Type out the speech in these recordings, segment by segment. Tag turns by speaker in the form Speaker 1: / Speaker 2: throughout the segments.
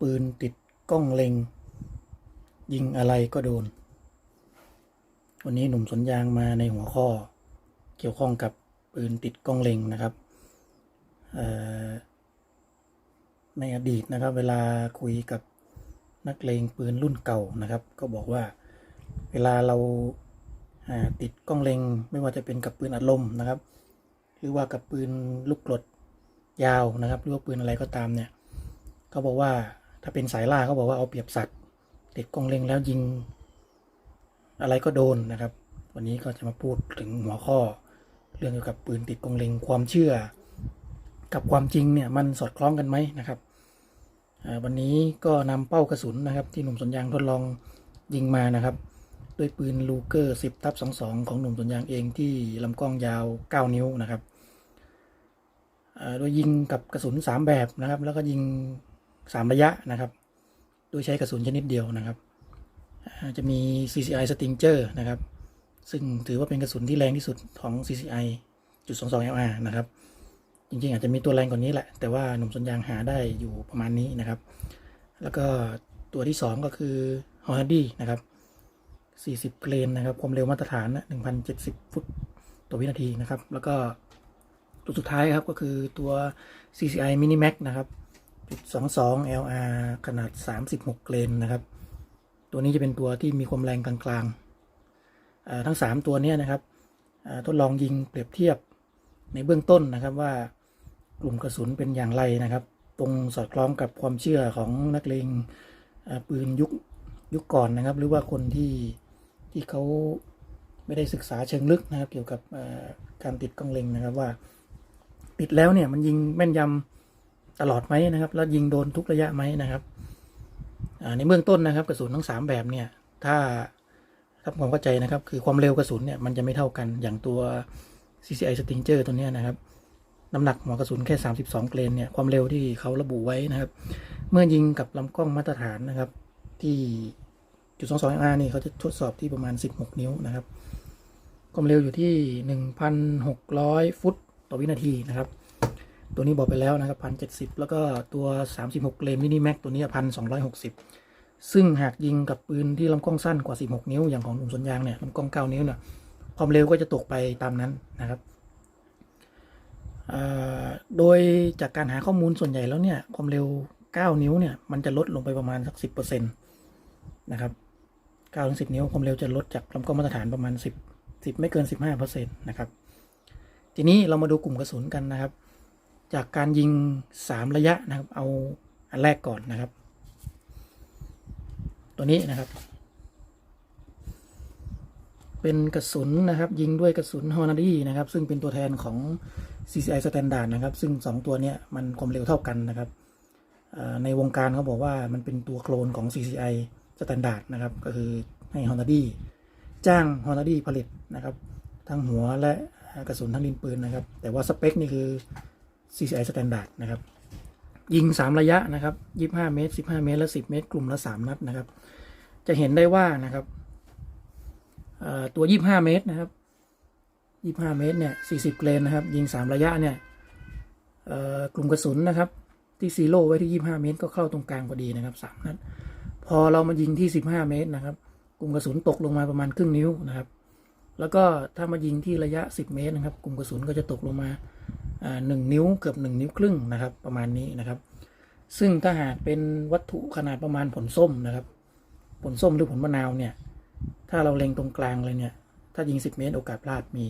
Speaker 1: ปืนติดกล้องเล็ง ยิงอะไรก็โดน วันนี้หนุ่มสนยางมาในหัวข้อ เกี่ยวข้องกับปืนติดกล้องเล็งนะครับในอดีตนะครับ เวลาคุยกับนักเลงปืนรุ่นเก่านะครับ ก็บอกว่าเวลาเราอ่าติดกล้องเล็งไม่ว่าจะเป็นกับปืนอัดลมนะครับ หรือว่ากับปืนลูกกรดยาวนะครับ หรือว่าปืนอะไรก็ตามเนี่ยเขาบอกว่า ถ้าเป็นสายล่าเขาบอกว่าเอาเปรียบสัตว์ติดกล้องเล็งแล้วยิง อะไรก็โดนนะครับ วันนี้ก็จะมาพูดถึงหัวข้อ เรื่องเกี่ยวกับปืนติดกล้องเล็งความเชื่อ กับความจริงเนี่ยมันสอดคล้องกันไหมนะครับวันนี้ก็นำเป้ากระสุนนะครับ ที่หนุ่มสวนยางทดลองยิงมานะครับ ด้วยปืนลูเกอร์10ทับ22 ของหนุ่มสวนยางเองที่ลำกล้องยาว 9 นิ้วนะครับโดยยิงกับกระสุน 3 แบบนะครับ แล้วก็ยิง 3ระยะนะครับ โดยใช้กระสุนชนิดเดียวนะครับจะมี CCI Stinger นะครับ ซึ่งถือว่าเป็นกระสุนที่แรงที่สุดของ CCI จุด22 LR นะครับ จริงๆ อาจจะมีตัวแรงกว่านี้แหละ แต่ว่าหนุ่มสนยางหาได้อยู่ประมาณนี้นะครับ แล้วก็ตัวที่ 2 ก็คือ h o n d y นะครับ 40 เกรนนะครับ ความเร็วมาตรฐานนะ1,070 ฟุตต่อวินาทีนะครับ แล้วก็ตัวสุดท้ายครับก็คือตัว CCI Mini Max นะครับ 22 LR ขนาด 36เกรนนะครับ ตัวนี้จะเป็นตัวที่มีความแรงกลางๆ ทั้ง 3 ตัวนี้นะครับทดลองยิงเปรียบเทียบในเบื้องต้นนะครับว่ากลุ่มกระสุนเป็นอย่างไรนะครับ ตรงสอดคล้องกับความเชื่อของนักเลงปืนยุคยุคก่อนนะครับ หรือว่าคนที่ที่เขาไม่ได้ศึกษาเชิงลึกนะครับ เกี่ยวกับการติดกล้องเล็งนะครับว่า ติดแล้วเนี่ยมันยิงแม่นยำ ตลอดไหมนะครับ แล้วยิงโดนทุกระยะไหมนะครับในเบื้องต้นนะครับกระสุนทั้งสามแบบเนี่ยถ้าทำความเข้าใจนะครับ คือความเร็วกระสุนเนี่ยมันจะไม่เท่ากันอย่างตัว CCI Stinger ตัวนี้นะครับน้ำหนักหัวกระสุนแค่ 32 เกรนเนี่ยความเร็วที่เขาระบุไว้นะครับ เมื่อยิงกับลำกล้องมาตรฐานนะครับ ที่จุด22 r นี่เขาจะทดสอบที่ประมาณ 16 นิ้วนะครับ ความเร็วอยู่ที่ 1,600 ฟุตต่อวินาทีนะครับ ตัวนี้บอกไปแล้วนะครับพันเจ็ดสิบแล้วก็ตัว 36 เลนมินิแม็กตัวนี้พันสองซึ่งหากยิงกับปืนที่ลำกล้องสั้นกว่า 16 นิ้วอย่างของหนุ่มสนยางเนี่ยลำกล้อง 9 นิ้วเนี่ยความเร็วก็จะตกไปตามนั้นนะครับโดยจากการหาข้อมูลส่วนใหญ่แล้วเนี่ยความเร็ว 9 นิ้วเนี่ยมันจะลดลงไปประมาณสัก 10%นะครับ9ถึง10 นิ้วความเร็วจะลดจากลำกล้องมาตรฐานประมาณ 10 10 ไม่เกิน 15%นะครับทีนี้เรามาดูกลุ่มกระสุนกันนะครับ จากการยิงสามระยะนะครับ เอาอันแรกก่อนนะครับ ตัวนี้นะครับ เป็นกระสุนนะครับ ยิงด้วยกระสุนฮอนาดีนะครับ ซึ่งเป็นตัวแทนของ CCI Standard นะครับ ซึ่ง 2 ตัวนี้มันความเร็วเท่ากันนะครับในวงการเขาบอกว่ามันเป็นตัวโคลนของ CCI Standard นะครับ ก็คือให้ฮอนาดีจ้างฮอนาดีผลิตนะครับ ทั้งหัวและกระสุนทั้งดินปืนนะครับ แต่ว่าสเปคนี่คือ CCI Standard นะครับ ยิง 3 ระยะนะครับ 25 เมตร 15 เมตร และ 10 เมตร กลุ่มละ 3 นัดนะครับ จะเห็นได้ว่านะครับเอ่อตัว 25 เมตรนะครับ 25 เมตรเนี่ย 40 เกรนนะครับ ยิง 3 ระยะเนี่ยกลุ่มกระสุนนะครับ ที่ซีโร่ไว้ที่ 25 เมตร ก็เข้าตรงกลางพอดีนะครับ3นัด พอเรามายิงที่ 15 เมตรนะครับ กลุ่มกระสุนตกลงมาประมาณครึ่งนิ้วนะครับ แล้วก็ถ้ามายิงที่ระยะ 10 เมตรนะครับ กลุ่มกระสุนก็จะตกลงมา หนึ่งนิ้วเกือบหนึ่งนิ้วครึ่งนะครับ ประมาณนี้นะครับ ซึ่งถ้าหากเป็นวัตถุขนาดประมาณผลส้มนะครับ ผลส้มหรือผลมะนาวเนี่ย ถ้าเราเล็งตรงกลางเลยเนี่ย ถ้ายิง 10 เมตรโอกาสพลาดมี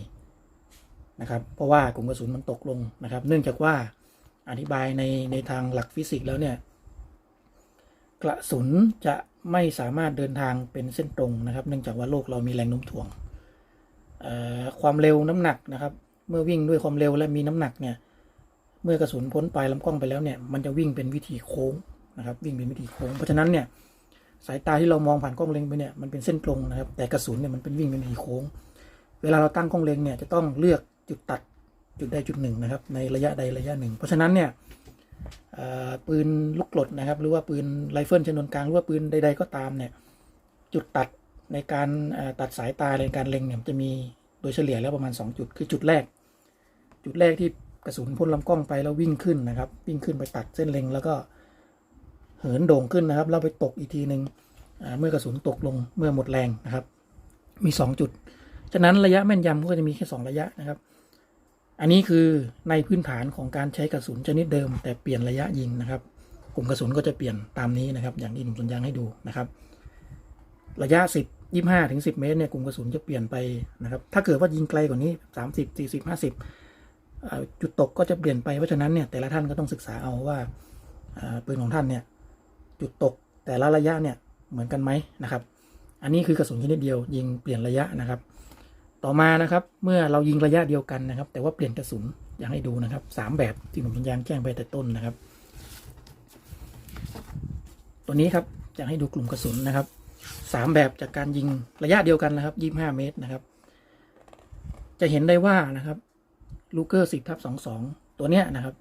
Speaker 1: นะครับ เพราะว่ากลุ่มกระสุนมันตกลงนะครับ เนื่องจากว่าอธิบายในในทางหลักฟิสิกส์แล้วเนี่ย กระสุนจะไม่สามารถเดินทางเป็นเส้นตรงนะครับ เนื่องจากว่าโลกเรามีแรงโน้มถ่วงความเร็วน้ำหนักนะครับ เมื่อวิ่งด้วยความเร็วและมีน้ำหนักเนี่ย เมื่อกระสุนพ้นปลายลำกล้องไปแล้วเนี่ย มันจะวิ่งเป็นวิถีโค้งนะครับ วิ่งเป็นวิถีโค้ง เพราะฉะนั้นเนี่ยสายตาที่เรามองผ่านกล้องเล็งไปเนี่ยมันเป็นเส้นตรงนะครับ แต่กระสุนเนี่ยมันเป็นวิ่งเป็นวิถีโค้ง เวลาเราตั้งกล้องเล็งเนี่ยจะต้องเลือกจุดตัดจุดใดจุดหนึ่งนะครับ ในระยะใดระยะหนึ่ง เพราะฉะนั้นเนี่ยปืนลูกกรดนะครับ หรือว่าปืนไรเฟิลชนวนกลางหรือว่าปืนใด ๆ ก็ตามเนี่ย จุดตัดในการตัดสายตาในการเล็งเนี่ยจะมีโดยเฉลี่ยแล้วประมาณ 2 จุด คือจุดแรก จุดแรกที่กระสุนพ่นลำกล้องไปแล้ววิ่งขึ้นนะครับ วิ่งขึ้นไปตัดเส้นเล็งแล้วก็เหินโด่งขึ้นนะครับแล้วไปตกอีกทีหนึ่งเมื่อกระสุนตกลงเมื่อหมดแรงนะครับ มีสองจุด ฉะนั้นระยะแม่นยำก็จะมีแค่สองระยะนะครับ อันนี้คือในพื้นฐานของการใช้กระสุนชนิดเดิม แต่เปลี่ยนระยะยิงนะครับกลุ่มกระสุนก็จะเปลี่ยนตามนี้นะครับ อย่างที่หนุ่มสัญญางให้ดูนะครับ ระยะ 10 25ถึง10 เมตรเนี่ยกลุ่มกระสุนจะเปลี่ยนไปนะครับ ถ้าเกิดว่ายิงไกลกว่านี้ 30 40 50อ่า จุดตกก็จะเปลี่ยนไปเพราะฉะนั้นเนี่ยแต่ละท่านก็ต้องศึกษาเอาว่าปืนของท่านเนี่ยจุดตกแต่ละระยะเนี่ยเหมือนกันไหมนะครับ อันนี้คือกระสุนชนิดเดียวยิงเปลี่ยนระยะนะครับ ต่อมานะครับเมื่อเรายิงระยะเดียวกันนะครับ แต่ว่าเปลี่ยนกระสุนอยากให้ดูนะครับสามแบบที่หนุ่มสัญญางแจ้งไปแต่ต้นนะครับ ตัวนี้ครับอยากให้ดูกลุ่มกระสุนนะครับสามแบบจากการยิงระยะเดียวกันนะครับยี่ห้าเมตรนะครับ จะเห็นได้ว่านะครับ ลูเกอร์สิบทับสองสองตัวเนี้ยนะครับ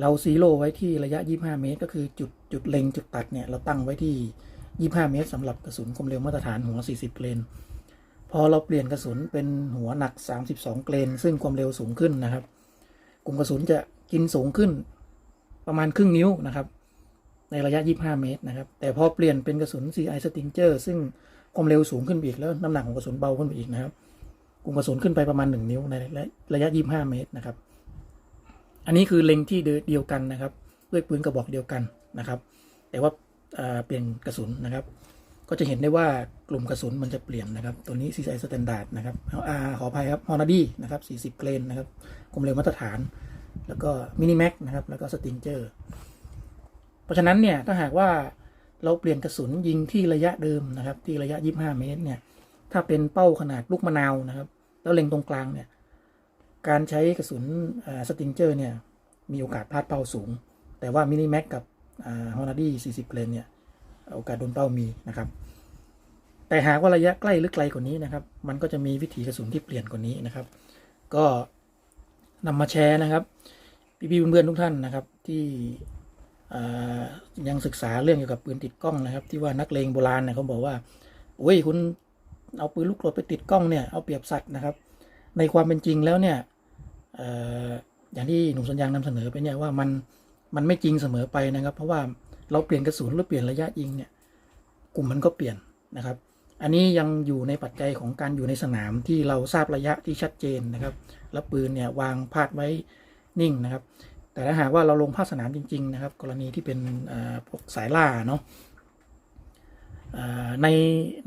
Speaker 1: เราซีโร่ไว้ที่ระยะ 25 เมตร ก็คือจุดจุดเล็งจุดตัดเนี่ยเราตั้งไว้ที่ 25 เมตรสำหรับกระสุนความเร็วมาตรฐานหัว 40เกรนพอเราเปลี่ยนกระสุนเป็นหัวหนัก 32 เกรนซึ่งความเร็วสูงขึ้นนะครับ กลุ่มกระสุนจะกินสูงขึ้นประมาณครึ่งนิ้วนะครับ ในระยะ 25 เมตรนะครับ แต่พอเปลี่ยนเป็นกระสุน CI Stinger ซึ่งความเร็วสูงขึ้นอีกแล้วน้ำหนักของกระสุนเบาขึ้นไปอีกนะครับ กลุ่มกระสุนขึ้นไปประมาณ 1 นิ้วในระยะ 25 เมตรนะครับ อันนี้คือเล็งที่เดียวกันนะครับ ด้วยปืนกระบอกเดียวกันนะครับ แต่ว่าอ่าเปลี่ยนกระสุนนะครับ ก็จะเห็นได้ว่ากลุ่มกระสุนมันจะเปลี่ยนนะครับ ตัวนี้ CCI Standard นะครับอ่าขออภัยครับ h o n a d y นะครับ 40 เกรนนะครับความเร็วมาตรฐาน แล้วก็ Mini Max นะครับ แล้วก็ Stinger เพราะฉะนั้นเนี่ยถ้าหากว่าเราเปลี่ยนกระสุนยิงที่ระยะเดิมนะครับ ที่ระยะ 25 เมตรเนี่ยถ้าเป็นเป้าขนาดลูกมะนาวนะครับ แล้วเล็งตรงกลางเนี่ย การใช้กระสุนสติงเจอร์เนี่ย มีโอกาสพลาดเป้าสูง แต่ว่ามินิแม็กกับฮอนาดี้40เกรนเนี่ย โอกาสโดนเป้ามีนะครับ แต่หากว่าระยะใกล้หรือไกลกว่านี้นะครับ มันก็จะมีวิธีกระสุนที่เปลี่ยนกว่านี้นะครับ ก็นำมาแชร์นะครับ พี่ๆเพื่อนๆทุกท่านนะครับที่ยังศึกษาเรื่องเกี่ยวกับปืนติดกล้องนะครับ ที่ว่านักเลงโบราณเนี่ยเขาบอกว่าโอ้ยคุณ เอาปืนลูกกรดไปติดกล้องเนี่ยเอาเปรียบสัตว์นะครับ ในความเป็นจริงแล้วเนี่ยออย่างที่หนุ่มสัญญางนำเสนอไปเนี่ยว่ามันมันไม่จริงเสมอไปนะครับ เพราะว่าเราเปลี่ยนกระสุนหรือเปลี่ยนระยะยิงเนี่ยกลุ่มมันก็เปลี่ยนนะครับ อันนี้ยังอยู่ในปัจจัยของการอยู่ในสนามที่เราทราบระยะที่ชัดเจนนะครับ แล้วปืนเนี่ยวางพาดไว้นิ่งนะครับ แต่ถ้าหากว่าเราลงภาคสนามจริง ๆ นะครับ กรณีที่เป็นพวกสายล่าเนาะ ใน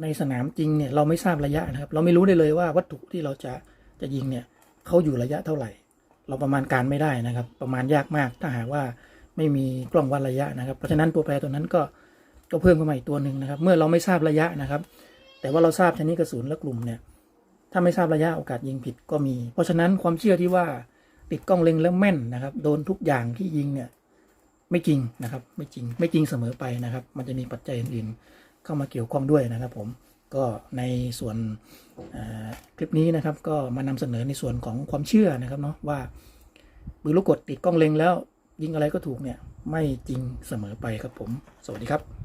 Speaker 1: ในสนามจริงเนี่ยเราไม่ทราบระยะนะครับ เราไม่รู้ได้เลยว่าวัตถุที่เราจะจะยิงเนี่ยเขาอยู่ระยะเท่าไหร่ เราประมาณการไม่ได้นะครับ ประมาณยากมากถ้าหากว่าไม่มีกล้องวัดระยะนะครับ เพราะฉะนั้นตัวแปรตัวนั้นก็ก็เพิ่มขึ้นมาอีกตัวหนึ่งนะครับ เมื่อเราไม่ทราบระยะนะครับ แต่ว่าเราทราบชนิดกระสุนและกลุ่มเนี่ยถ้าไม่ทราบระยะโอกาสยิงผิดก็มี เพราะฉะนั้นความเชื่อที่ว่าติดกล้องเล็งแล้วแม่นนะครับ โดนทุกอย่างที่ยิงเนี่ยไม่จริงนะครับ ไม่จริงไม่จริงเสมอไปนะครับ มันจะมีปัจจัยอื่น เข้ามาเกี่ยวข้องด้วยนะครับผมก็ในส่วนคลิปนี้นะครับ ก็มานำเสนอในส่วนของความเชื่อนะครับเนาะว่าปืนลูกกดติดกล้องเล็งแล้ว ยิงอะไรก็ถูกเนี่ยไม่จริงเสมอไปครับผม สวัสดีครับ